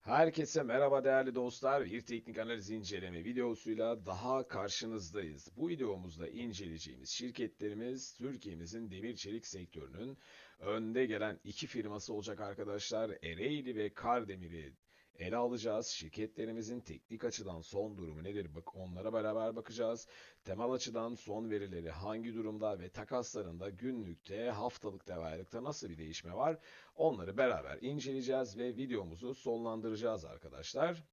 Herkese merhaba değerli dostlar. Bir teknik analiz inceleme videosuyla daha karşınızdayız. Bu videomuzda inceleyeceğimiz şirketlerimiz Türkiye'mizin demir çelik sektörünün önde gelen iki firması olacak arkadaşlar. Ereğli ve Kardemir'i ele alacağız. Şirketlerimizin teknik açıdan son durumu nedir? Bak onlara beraber bakacağız. Temel açıdan son verileri hangi durumda ve takaslarında günlükte, haftalıkta ve aylıkta nasıl bir değişme var? Onları beraber inceleyeceğiz ve videomuzu sonlandıracağız arkadaşlar.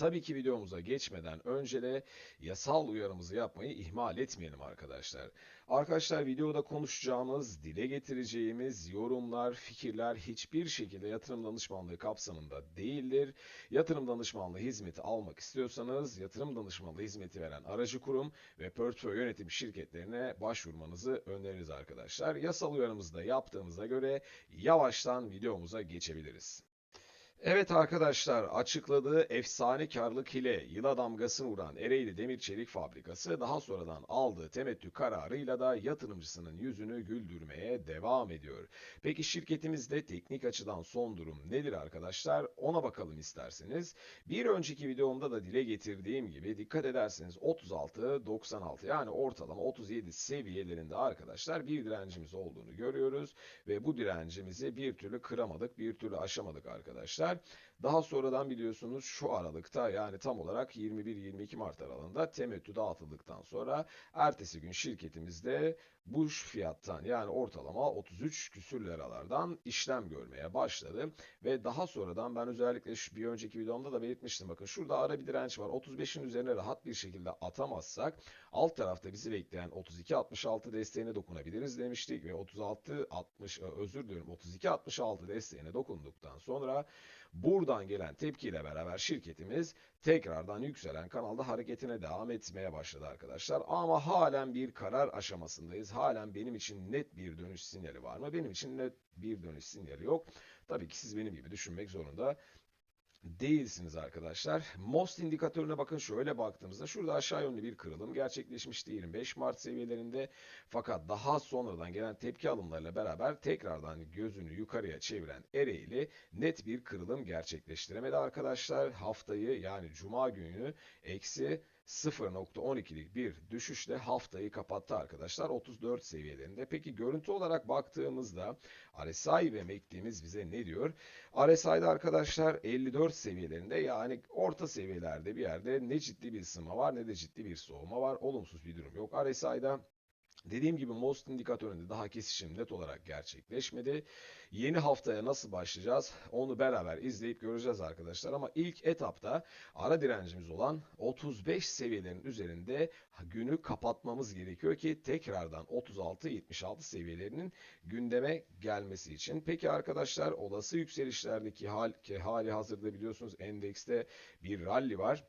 Tabii ki videomuza geçmeden önce de yasal uyarımızı yapmayı ihmal etmeyelim arkadaşlar. Arkadaşlar videoda konuşacağımız, dile getireceğimiz yorumlar, fikirler hiçbir şekilde yatırım danışmanlığı kapsamında değildir. Yatırım danışmanlığı hizmeti almak istiyorsanız yatırım danışmanlığı hizmeti veren aracı kurum ve portföy yönetim şirketlerine başvurmanızı öneririz arkadaşlar. Yasal uyarımızı da yaptığımıza göre yavaştan videomuza geçebiliriz. Evet arkadaşlar açıkladığı efsane karlılık ile yıla damgasını vuran Ereğli Demir Çelik Fabrikası daha sonradan aldığı temettü kararıyla da yatırımcısının yüzünü güldürmeye devam ediyor. Peki şirketimizde teknik açıdan son durum nedir arkadaşlar? Ona bakalım isterseniz. Bir önceki videomda da dile getirdiğim gibi dikkat ederseniz 36-96 yani ortalama 37 seviyelerinde arkadaşlar bir direncimiz olduğunu görüyoruz. Ve bu direncimizi bir türlü kıramadık, bir türlü aşamadık arkadaşlar. Daha sonradan biliyorsunuz şu aralıkta yani tam olarak 21-22 Mart aralığında temettü dağıtıldıktan sonra ertesi gün şirketimizde bu fiyattan yani ortalama 33 küsür liralardan işlem görmeye başladı. Ve daha sonradan ben özellikle şu bir önceki videomda da belirtmiştim. Bakın şurada ara bir direnç var. 35'in üzerine rahat bir şekilde atamazsak alt tarafta bizi bekleyen 32-66 desteğine dokunabiliriz demiştik. Ve 36-60 özür diliyorum 32-66 desteğine dokunduktan sonra Buradan gelen tepkiyle beraber şirketimiz tekrardan yükselen kanalda hareketine devam etmeye başladı arkadaşlar. Ama halen bir karar aşamasındayız. Halen benim için net bir dönüş sinyali var mı? Benim için net bir dönüş sinyali yok. Tabii ki siz benim gibi düşünmek zorunda değilsiniz arkadaşlar. Most indikatörüne bakın şöyle baktığımızda şurada aşağı yönlü bir kırılım gerçekleşmişti 25 Mart seviyelerinde. Fakat daha sonradan gelen tepki alımlarıyla beraber tekrardan gözünü yukarıya çeviren Ereğli net bir kırılım gerçekleştiremedi arkadaşlar. Haftayı yani Cuma günü eksi 0.12'lik bir düşüşle haftayı kapattı arkadaşlar 34 seviyelerinde. Peki görüntü olarak baktığımızda RSI ve MACD'miz bize ne diyor? RSI'de arkadaşlar 54 seviyelerinde yani orta seviyelerde bir yerde ne ciddi bir ısınma var ne de ciddi bir soğuma var. Olumsuz bir durum yok RSI'da. Dediğim gibi Most indikatöründe daha kesişim net olarak gerçekleşmedi. Yeni haftaya nasıl başlayacağız onu beraber izleyip göreceğiz arkadaşlar. Ama ilk etapta ara direncimiz olan 35 seviyelerin üzerinde günü kapatmamız gerekiyor ki tekrardan 36-76 seviyelerinin gündeme gelmesi için. Peki arkadaşlar olası yükselişlerdeki hal, ki hali hazırda biliyorsunuz endekste bir rally var.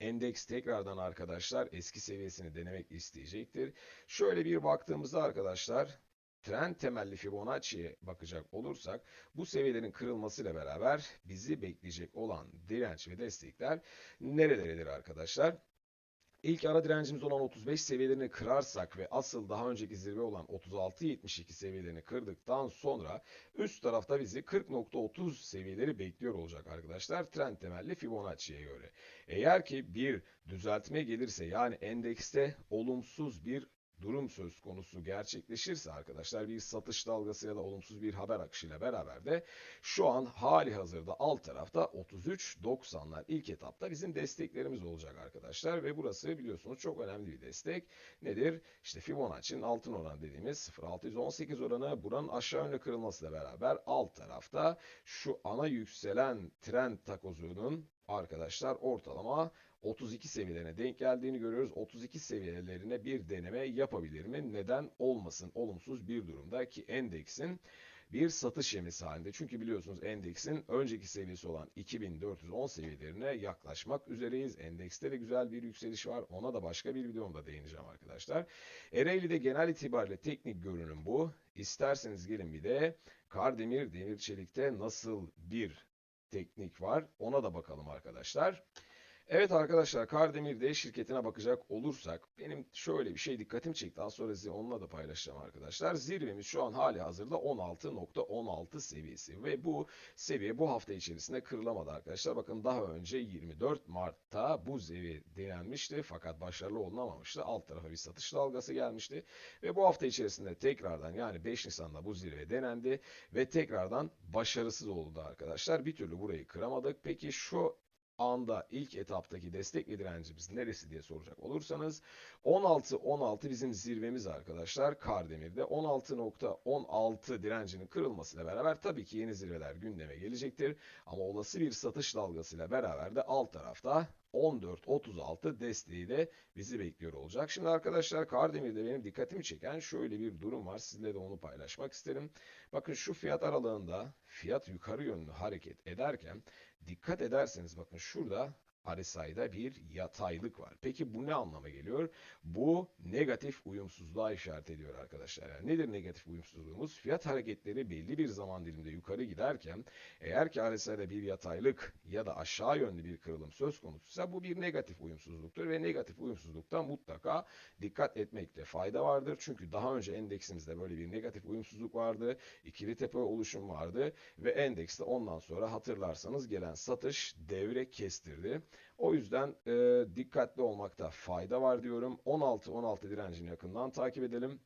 Endeks tekrardan arkadaşlar eski seviyesini denemek isteyecektir. Şöyle bir baktığımızda arkadaşlar trend temelli Fibonacci'ye bakacak olursak bu seviyelerin kırılmasıyla beraber bizi bekleyecek olan direnç ve destekler nerelerdedir arkadaşlar? İlk ara direncimiz olan 35 seviyelerini kırarsak ve asıl daha önceki zirve olan 36-72 seviyelerini kırdıktan sonra üst tarafta bizi 40.30 seviyeleri bekliyor olacak arkadaşlar. Trend temelli Fibonacci'ye göre. Eğer ki bir düzeltme gelirse yani endekste olumsuz bir durum söz konusu gerçekleşirse arkadaşlar bir satış dalgası ya da olumsuz bir haber akışıyla beraber de şu an hali hazırda alt tarafta 33.90'lar ilk etapta bizim desteklerimiz olacak arkadaşlar ve burası biliyorsunuz çok önemli bir destek. Nedir? İşte Fibonacci'nin altın oran dediğimiz 0.618 oranı buranın aşağı yönlü kırılmasıyla beraber alt tarafta şu ana yükselen trend takozunun arkadaşlar ortalama 32 seviyelerine denk geldiğini görüyoruz. 32 seviyelerine bir deneme yapabilir mi? Neden olmasın? Olumsuz bir durumda ki endeksin bir satış yemisi halinde. Çünkü biliyorsunuz endeksin önceki seviyesi olan 2410 seviyelerine yaklaşmak üzereyiz. Endekste de güzel bir yükseliş var. Ona da başka bir videomda değineceğim arkadaşlar. Ereğli'de genel itibariyle teknik görünüm bu. İsterseniz gelin bir de Kardemir Demir Çelik'te nasıl bir teknik var ona da bakalım arkadaşlar. Evet arkadaşlar Kardemir'de şirketine bakacak olursak benim şöyle bir şey dikkatimi çekti. Az sonra size onunla da paylaşacağım arkadaşlar. Zirvemiz şu an hali hazırda 16.16 seviyesi ve bu seviye bu hafta içerisinde kırılamadı arkadaşlar. Bakın daha önce 24 Mart'ta bu seviye denenmişti fakat başarılı olunamamıştı. Alt tarafa bir satış dalgası gelmişti ve bu hafta içerisinde tekrardan yani 5 Nisan'da bu zirve denendi ve tekrardan başarısız oldu arkadaşlar. Bir türlü burayı kıramadık. Peki şu anda ilk etaptaki destek ve direncimiz neresi diye soracak olursanız 16-16 bizim zirvemiz arkadaşlar Kardemir'de 16.16 direncinin kırılmasıyla beraber tabii ki yeni zirveler gündeme gelecektir. Ama olası bir satış dalgasıyla beraber de alt tarafta 14.36 desteği de bizi bekliyor olacak. Şimdi arkadaşlar Kardemir'de benim dikkatimi çeken şöyle bir durum var. Sizinle de onu paylaşmak isterim. Bakın şu fiyat aralığında fiyat yukarı yönlü hareket ederken dikkat ederseniz bakın şurada RSI'da bir yataylık var. Peki bu ne anlama geliyor? Bu negatif uyumsuzluğa işaret ediyor arkadaşlar. Yani nedir negatif uyumsuzluğumuz? Fiyat hareketleri belli bir zaman dilimde yukarı giderken eğer ki RSI'da bir yataylık ya da aşağı yönlü bir kırılım söz konusuysa bu bir negatif uyumsuzluktur ve negatif uyumsuzlukta mutlaka dikkat etmekte fayda vardır. Çünkü daha önce endeksimizde böyle bir negatif uyumsuzluk vardı. ikili tepe oluşum vardı ve endekste ondan sonra hatırlarsanız gelen satış devre kestirdi. O yüzden e, dikkatli olmakta fayda var diyorum. 16-16 direncini yakından takip edelim.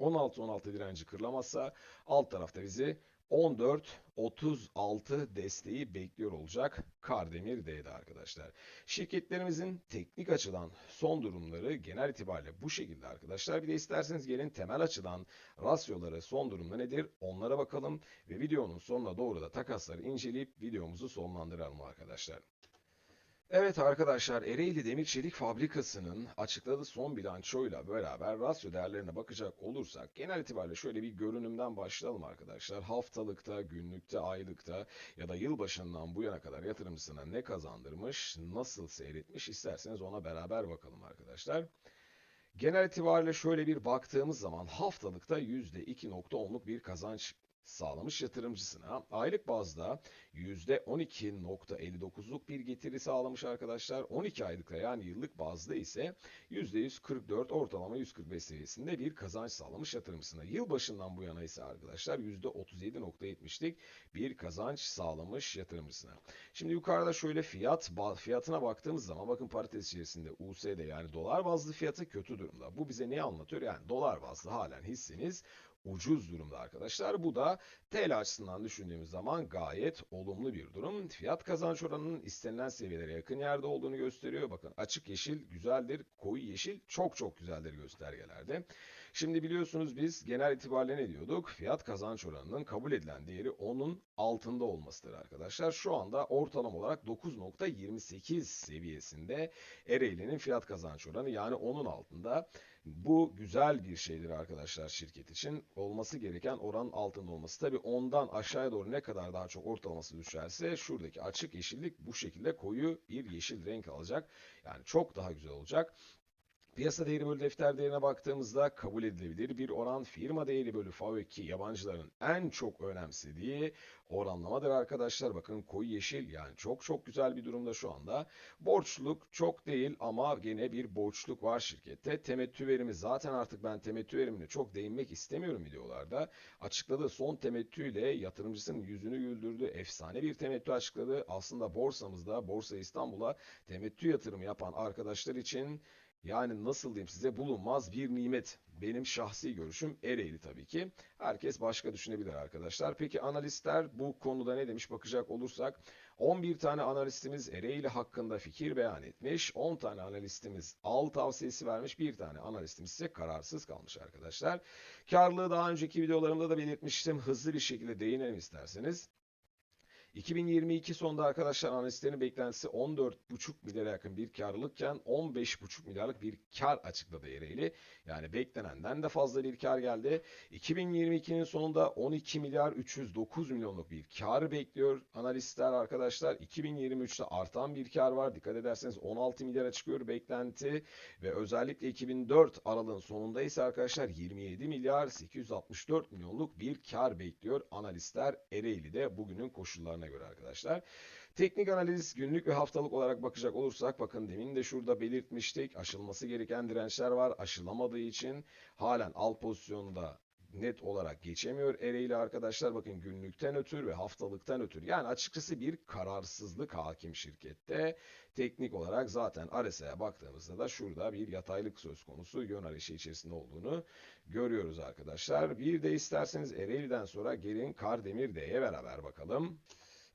16-16 direnci kırılamazsa alt tarafta bizi 14-36 desteği bekliyor olacak Kardemir D'de arkadaşlar. Şirketlerimizin teknik açıdan son durumları genel itibariyle bu şekilde arkadaşlar. Bir de isterseniz gelin temel açıdan rasyoları son durumda nedir onlara bakalım ve videonun sonuna doğru da takasları inceleyip videomuzu sonlandıralım arkadaşlar. Evet arkadaşlar Ereğli Demir Çelik Fabrikası'nın açıkladığı son bilançoyla beraber rasyo değerlerine bakacak olursak genel itibariyle şöyle bir görünümden başlayalım arkadaşlar. Haftalıkta, günlükte, aylıkta ya da yılbaşından bu yana kadar yatırımcısına ne kazandırmış, nasıl seyretmiş isterseniz ona beraber bakalım arkadaşlar. Genel itibariyle şöyle bir baktığımız zaman haftalıkta %2.10'luk bir kazanç sağlamış yatırımcısına aylık bazda %12.59'luk bir getiri sağlamış arkadaşlar. 12 aylıkta yani yıllık bazda ise %144 ortalama 145 seviyesinde bir kazanç sağlamış yatırımcısına. Yıl başından bu yana ise arkadaşlar %37.70'lik bir kazanç sağlamış yatırımcısına. Şimdi yukarıda şöyle fiyat fiyatına baktığımız zaman bakın parantez içerisinde USD yani dolar bazlı fiyatı kötü durumda. Bu bize ne anlatıyor? Yani dolar bazlı halen hisseniz ucuz durumda arkadaşlar. Bu da TL açısından düşündüğümüz zaman gayet olumlu bir durum. Fiyat kazanç oranının istenilen seviyelere yakın yerde olduğunu gösteriyor. Bakın açık yeşil güzeldir, koyu yeşil çok çok güzeldir göstergelerde. Şimdi biliyorsunuz biz genel itibariyle ne diyorduk? Fiyat kazanç oranının kabul edilen değeri 10'un altında olmasıdır arkadaşlar. Şu anda ortalama olarak 9.28 seviyesinde Ereğli'nin fiyat kazanç oranı yani 10'un altında. Bu güzel bir şeydir arkadaşlar şirket için. Olması gereken oranın altında olması. Tabi ondan aşağıya doğru ne kadar daha çok ortalaması düşerse şuradaki açık yeşillik bu şekilde koyu bir yeşil renk alacak. Yani çok daha güzel olacak. Piyasa değeri bölü defter değerine baktığımızda kabul edilebilir bir oran firma değeri bölü FAVÖ ki yabancıların en çok önemsediği oranlamadır arkadaşlar. Bakın koyu yeşil yani çok çok güzel bir durumda şu anda. Borçluk çok değil ama gene bir borçluk var şirkette. Temettü verimi zaten artık ben temettü verimine çok değinmek istemiyorum videolarda. Açıkladığı son temettüyle yatırımcısının yüzünü güldürdü. Efsane bir temettü açıkladı. Aslında borsamızda Borsa İstanbul'a temettü yatırımı yapan arkadaşlar için yani nasıl diyeyim size bulunmaz bir nimet. Benim şahsi görüşüm Ereğli tabii ki. Herkes başka düşünebilir arkadaşlar. Peki analistler bu konuda ne demiş bakacak olursak 11 tane analistimiz Ereğli hakkında fikir beyan etmiş. 10 tane analistimiz al tavsiyesi vermiş. Bir tane analistimiz ise kararsız kalmış arkadaşlar. Karlılığı daha önceki videolarımda da belirtmiştim. Hızlı bir şekilde değinelim isterseniz. 2022 sonunda arkadaşlar analistlerin beklentisi 14,5 milyara yakın bir karlılıkken 15,5 milyarlık bir kar açıkladı Ereğli. Yani beklenenden de fazla bir kar geldi. 2022'nin sonunda 12 milyar 309 milyonluk bir kar bekliyor analistler arkadaşlar. 2023'te artan bir kar var. Dikkat ederseniz 16 milyara çıkıyor beklenti ve özellikle 2004 aralığın sonunda ise arkadaşlar 27 milyar 864 milyonluk bir kar bekliyor analistler Ereğli'de bugünün koşullarına göre arkadaşlar. Teknik analiz günlük ve haftalık olarak bakacak olursak bakın demin de şurada belirtmiştik. Aşılması gereken dirençler var. Aşılamadığı için halen al pozisyonda net olarak geçemiyor Ereğli arkadaşlar. Bakın günlükten ötür ve haftalıktan ötür. Yani açıkçası bir kararsızlık hakim şirkette. Teknik olarak zaten RSI'ye baktığımızda da şurada bir yataylık söz konusu yön arayışı içerisinde olduğunu görüyoruz arkadaşlar. Bir de isterseniz Ereğli'den sonra gelin Kardemir D'ye beraber bakalım.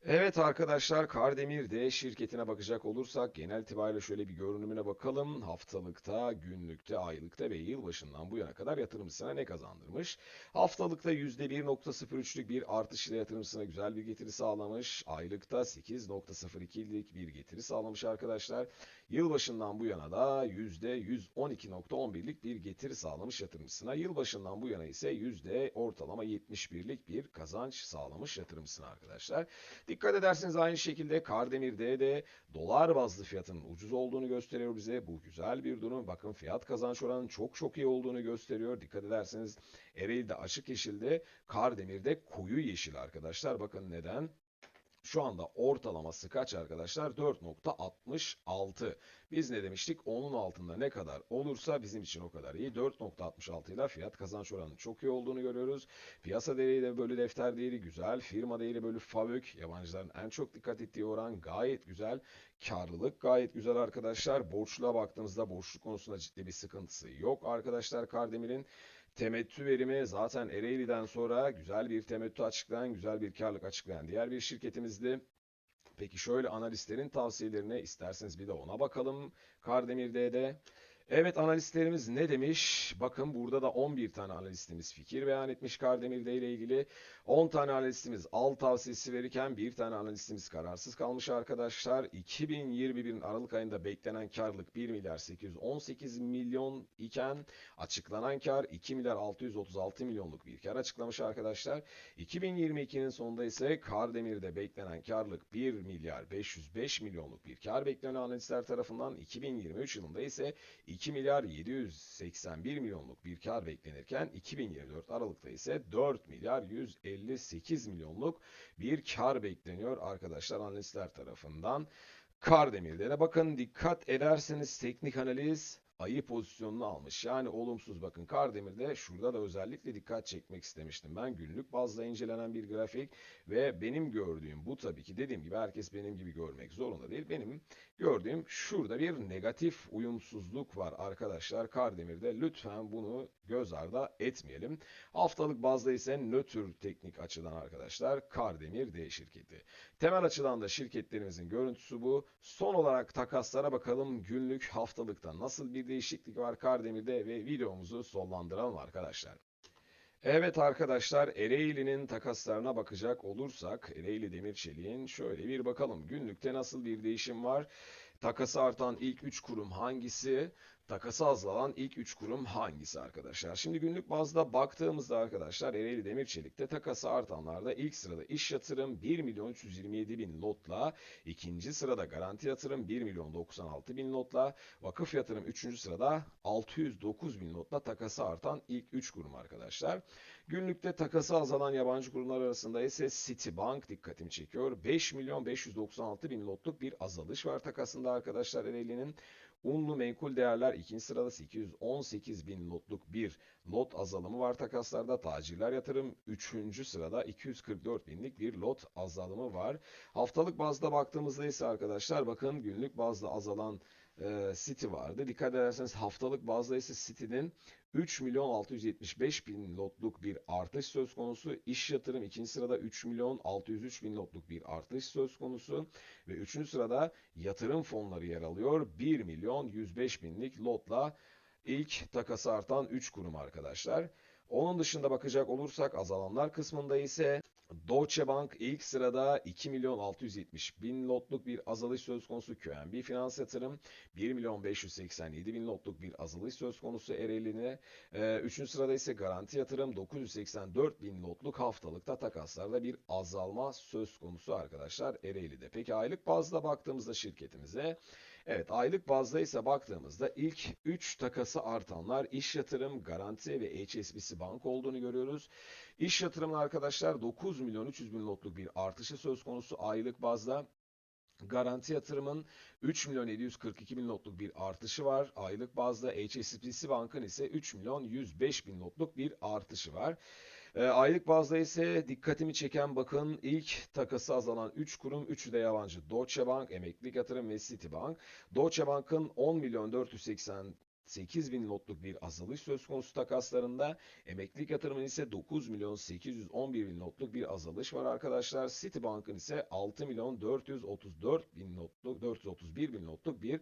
Evet arkadaşlar Kardemir D şirketine bakacak olursak genel itibariyle şöyle bir görünümüne bakalım. Haftalıkta, günlükte, aylıkta ve yılbaşından bu yana kadar yatırımcısına ne kazandırmış? Haftalıkta %1.03'lük bir artış ile yatırımcısına güzel bir getiri sağlamış. Aylıkta 8.02'lik bir getiri sağlamış arkadaşlar. Yılbaşından bu yana da %112.11'lik bir getiri sağlamış yatırımcısına. Yılbaşından bu yana ise ortalama 71'lik bir kazanç sağlamış yatırımcısına arkadaşlar. Dikkat ederseniz aynı şekilde Kardemir'de de dolar bazlı fiyatın ucuz olduğunu gösteriyor bize. Bu güzel bir durum. Bakın fiyat kazanç oranının çok çok iyi olduğunu gösteriyor. Dikkat ederseniz Ereğli'de açık yeşilde, Kardemir'de koyu yeşil arkadaşlar. Bakın neden? Şu anda ortalaması kaç arkadaşlar? 4.66. Biz ne demiştik? Onun altında ne kadar olursa bizim için o kadar iyi. 4.66 ile fiyat kazanç oranının çok iyi olduğunu görüyoruz. Piyasa değeri de bölü defter değeri güzel. Firma değeri bölü FAVÖK yabancıların en çok dikkat ettiği oran gayet güzel. Karlılık gayet güzel arkadaşlar. Borçluğa baktığımızda borçluk konusunda ciddi bir sıkıntısı yok arkadaşlar Kardemir'in. Temettü verimi zaten Ereğli'den sonra güzel bir temettü açıklayan, güzel bir karlılık açıklayan diğer bir şirketimizdi. Peki şöyle analistlerin tavsiyelerine isterseniz bir de ona bakalım. Kardemir D'de. Evet analistlerimiz ne demiş? Bakın burada da 11 tane analistimiz fikir beyan etmiş Kardemir ile ilgili. 10 tane analistimiz al tavsiyesi verirken bir tane analistimiz kararsız kalmış arkadaşlar. 2021'in Aralık ayında beklenen karlılık 1 milyar 818 milyon iken açıklanan kar 2 milyar 636 milyonluk bir kar açıklamış arkadaşlar. 2022'nin sonunda ise Kardemir'de beklenen karlılık 1 milyar 505 milyonluk bir kar bekleniyor analistler tarafından. 2023 yılında ise 2 milyar 781 milyonluk bir kar beklenirken 2024 Aralık'ta ise 4 milyar 158 milyonluk bir kar bekleniyor arkadaşlar analistler tarafından. Kardemir'de de bakın dikkat ederseniz teknik analiz ayı pozisyonunu almış. Yani olumsuz bakın Kardemir'de şurada da özellikle dikkat çekmek istemiştim. Ben günlük bazda incelenen bir grafik ve benim gördüğüm bu tabii ki dediğim gibi herkes benim gibi görmek zorunda değil. Benim gördüğüm şurada bir negatif uyumsuzluk var arkadaşlar Kardemir'de. Lütfen bunu göz ardı etmeyelim. Haftalık bazda ise nötr teknik açıdan arkadaşlar Kardemir D şirketi. Temel açıdan da şirketlerimizin görüntüsü bu. Son olarak takaslara bakalım. Günlük haftalıkta nasıl bir değişiklik var Kardemir'de ve videomuzu sonlandıralım arkadaşlar. Evet arkadaşlar Ereğli'nin takaslarına bakacak olursak Ereğli Demir Çelik'in şöyle bir bakalım. Günlükte nasıl bir değişim var? Takası artan ilk 3 kurum hangisi? Takası azalan ilk 3 kurum hangisi arkadaşlar? Şimdi günlük bazda baktığımızda arkadaşlar Ereğli Demir Çelik'te takası artanlarda ilk sırada iş yatırım 1 milyon 327 bin lotla, ikinci sırada garanti yatırım 1 milyon 96 bin lotla, vakıf yatırım 3. sırada 609 bin lotla takası artan ilk 3 kurum arkadaşlar. Günlükte takası azalan yabancı kurumlar arasında ise Citibank dikkatimi çekiyor. 5 milyon 596 bin lotluk bir azalış var takasında arkadaşlar Ereğli'nin. Unlu menkul değerler ikinci sırada 818 bin lotluk bir lot azalımı var takaslarda. Tacirler yatırım 3. sırada 244 binlik bir lot azalımı var. Haftalık bazda baktığımızda ise arkadaşlar bakın günlük bazda azalan e, City vardı. Dikkat ederseniz haftalık bazda ise City'nin 3 milyon 675 bin lotluk bir artış söz konusu. İş yatırım ikinci sırada 3 milyon 603 bin lotluk bir artış söz konusu. Ve üçüncü sırada yatırım fonları yer alıyor. 1 milyon 105 binlik lotla ilk takası artan 3 kurum arkadaşlar. Onun dışında bakacak olursak azalanlar kısmında ise Deutsche Bank ilk sırada 2 milyon 670 bin lotluk bir azalış söz konusu. QNB Finans Yatırım 1 milyon 587 bin lotluk bir azalış söz konusu Ereğli'ne. Ee, üçüncü sırada ise Garanti Yatırım 984 bin lotluk haftalıkta takaslarda bir azalma söz konusu arkadaşlar Ereğli'de. Peki aylık bazda baktığımızda şirketimize Evet aylık bazda ise baktığımızda ilk 3 takası artanlar iş yatırım, garanti ve HSBC Bank olduğunu görüyoruz. İş yatırımın arkadaşlar 9 milyon 300 bin lotluk bir artışı söz konusu aylık bazda. Garanti yatırımın 3 milyon 742 bin notluk bir artışı var. Aylık bazda HSBC Bank'ın ise 3 milyon 105 bin notluk bir artışı var. E, aylık bazda ise dikkatimi çeken bakın ilk takası azalan 3 kurum, 3'ü de yabancı. Deutsche Bank, Emeklilik Yatırım ve Citibank. Deutsche Bank'ın 10 milyon 480 8 bin notluk bir azalış söz konusu takaslarında. Emeklilik yatırımın ise 9 milyon 811 bin notluk bir azalış var arkadaşlar. Citibank'ın ise 6 milyon 434 bin notluk 431 bin notluk bir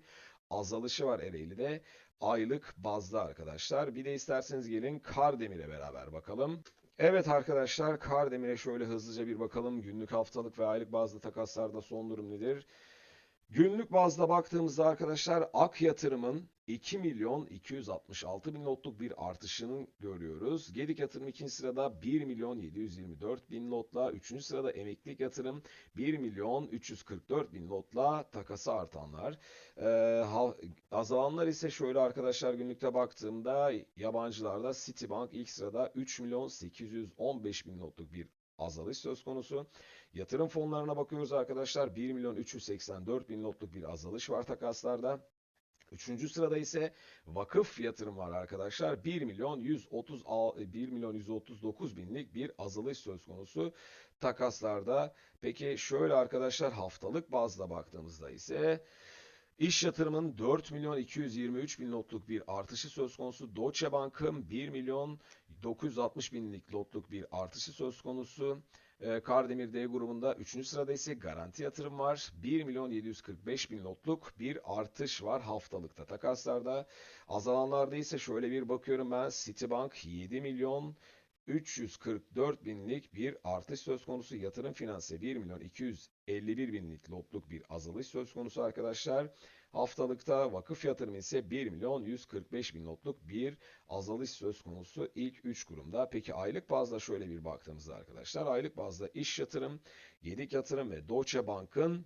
azalışı var Ereğli'de aylık bazda arkadaşlar. Bir de isterseniz gelin Kardemir'e beraber bakalım. Evet arkadaşlar Kardemir'e şöyle hızlıca bir bakalım. Günlük haftalık ve aylık bazda takaslarda son durum nedir? Günlük bazda baktığımızda arkadaşlar Ak Yatırım'ın 2 milyon 266 bin notluk bir artışını görüyoruz. Gedik Yatırım ikinci sırada 1 milyon 724 bin notla. Üçüncü sırada Emeklilik Yatırım 1 milyon 344 bin notla takası artanlar. Ee, azalanlar ise şöyle arkadaşlar günlükte baktığımda yabancılarda Citibank ilk sırada 3 milyon 815 bin notluk bir azalış söz konusu. Yatırım fonlarına bakıyoruz arkadaşlar. 1 milyon 384 bin notluk bir azalış var takaslarda. Üçüncü sırada ise vakıf yatırım var arkadaşlar. 1 milyon 130 1 milyon 139 binlik bir azalış söz konusu takaslarda. Peki şöyle arkadaşlar haftalık bazda baktığımızda ise İş yatırımın 4 milyon 223 bin notluk bir artışı söz konusu. Deutsche Bank'ın 1 milyon 960 binlik notluk bir artışı söz konusu. Ee, Kardemir D grubunda 3. sırada ise garanti yatırım var. 1 milyon 745 bin notluk bir artış var haftalıkta takaslarda. Azalanlarda ise şöyle bir bakıyorum ben Citibank 7 milyon 344 binlik bir artış söz konusu. Yatırım finanse 1 milyon 251 binlik lotluk bir azalış söz konusu arkadaşlar. Haftalıkta vakıf yatırımı ise 1 milyon 145 bin notluk bir azalış söz konusu ilk 3 kurumda. Peki aylık bazda şöyle bir baktığımızda arkadaşlar. Aylık bazda iş yatırım, Gedik yatırım ve Deutsche Bank'ın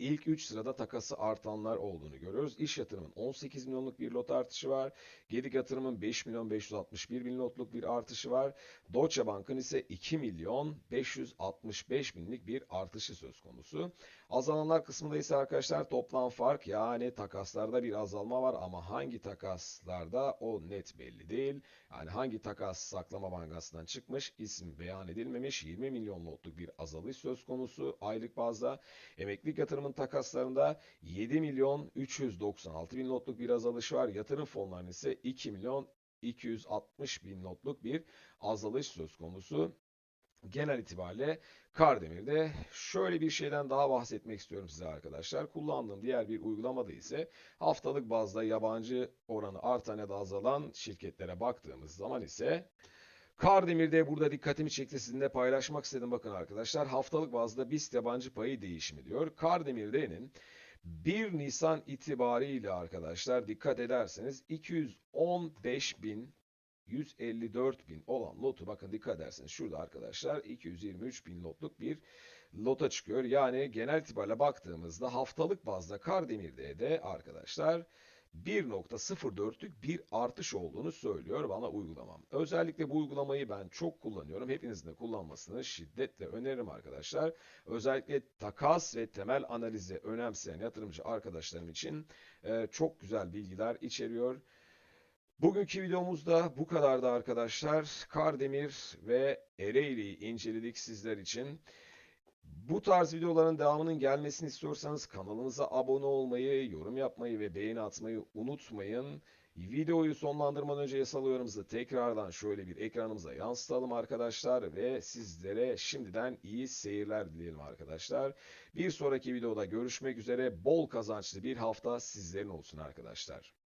İlk 3 sırada takası artanlar olduğunu görüyoruz. İş yatırımın 18 milyonluk bir lot artışı var. Gedik yatırımın 5 milyon 561 bin lotluk bir artışı var. Deutsche Bank'ın ise 2 milyon 565 binlik bir artışı söz konusu. Azalanlar kısmında ise arkadaşlar toplam fark yani takaslarda bir azalma var ama hangi takaslarda o net belli değil. Yani hangi takas saklama bankasından çıkmış isim beyan edilmemiş 20 milyon lotluk bir azalış söz konusu aylık bazda. Emeklilik yatırımın takaslarında 7 milyon 396 bin notluk bir azalış var. Yatırım fonlarının ise 2 milyon 260 bin notluk bir azalış söz konusu. Genel itibariyle Kardemir'de şöyle bir şeyden daha bahsetmek istiyorum size arkadaşlar. Kullandığım diğer bir uygulamada ise haftalık bazda yabancı oranı artan ya da azalan şirketlere baktığımız zaman ise Kardemir'de burada dikkatimi çekti sizinle paylaşmak istedim. Bakın arkadaşlar haftalık bazda BIST yabancı payı değişimi diyor. Kardemir'de'nin 1 Nisan itibariyle arkadaşlar dikkat ederseniz 215 bin 154 bin olan lotu bakın dikkat ederseniz şurada arkadaşlar 223 bin lotluk bir lota çıkıyor. Yani genel itibariyle baktığımızda haftalık bazda Kardemir'de de arkadaşlar 1.04'lük bir artış olduğunu söylüyor bana uygulamam. Özellikle bu uygulamayı ben çok kullanıyorum. Hepinizin de kullanmasını şiddetle öneririm arkadaşlar. Özellikle takas ve temel analizi önemseyen yatırımcı arkadaşlarım için e, çok güzel bilgiler içeriyor. Bugünkü videomuzda bu kadardı arkadaşlar. Kardemir ve Ereğli'yi inceledik sizler için. Bu tarz videoların devamının gelmesini istiyorsanız kanalımıza abone olmayı, yorum yapmayı ve beğeni atmayı unutmayın. Videoyu sonlandırmadan önce yasal uyarımızı tekrardan şöyle bir ekranımıza yansıtalım arkadaşlar ve sizlere şimdiden iyi seyirler dileyelim arkadaşlar. Bir sonraki videoda görüşmek üzere bol kazançlı bir hafta sizlerin olsun arkadaşlar.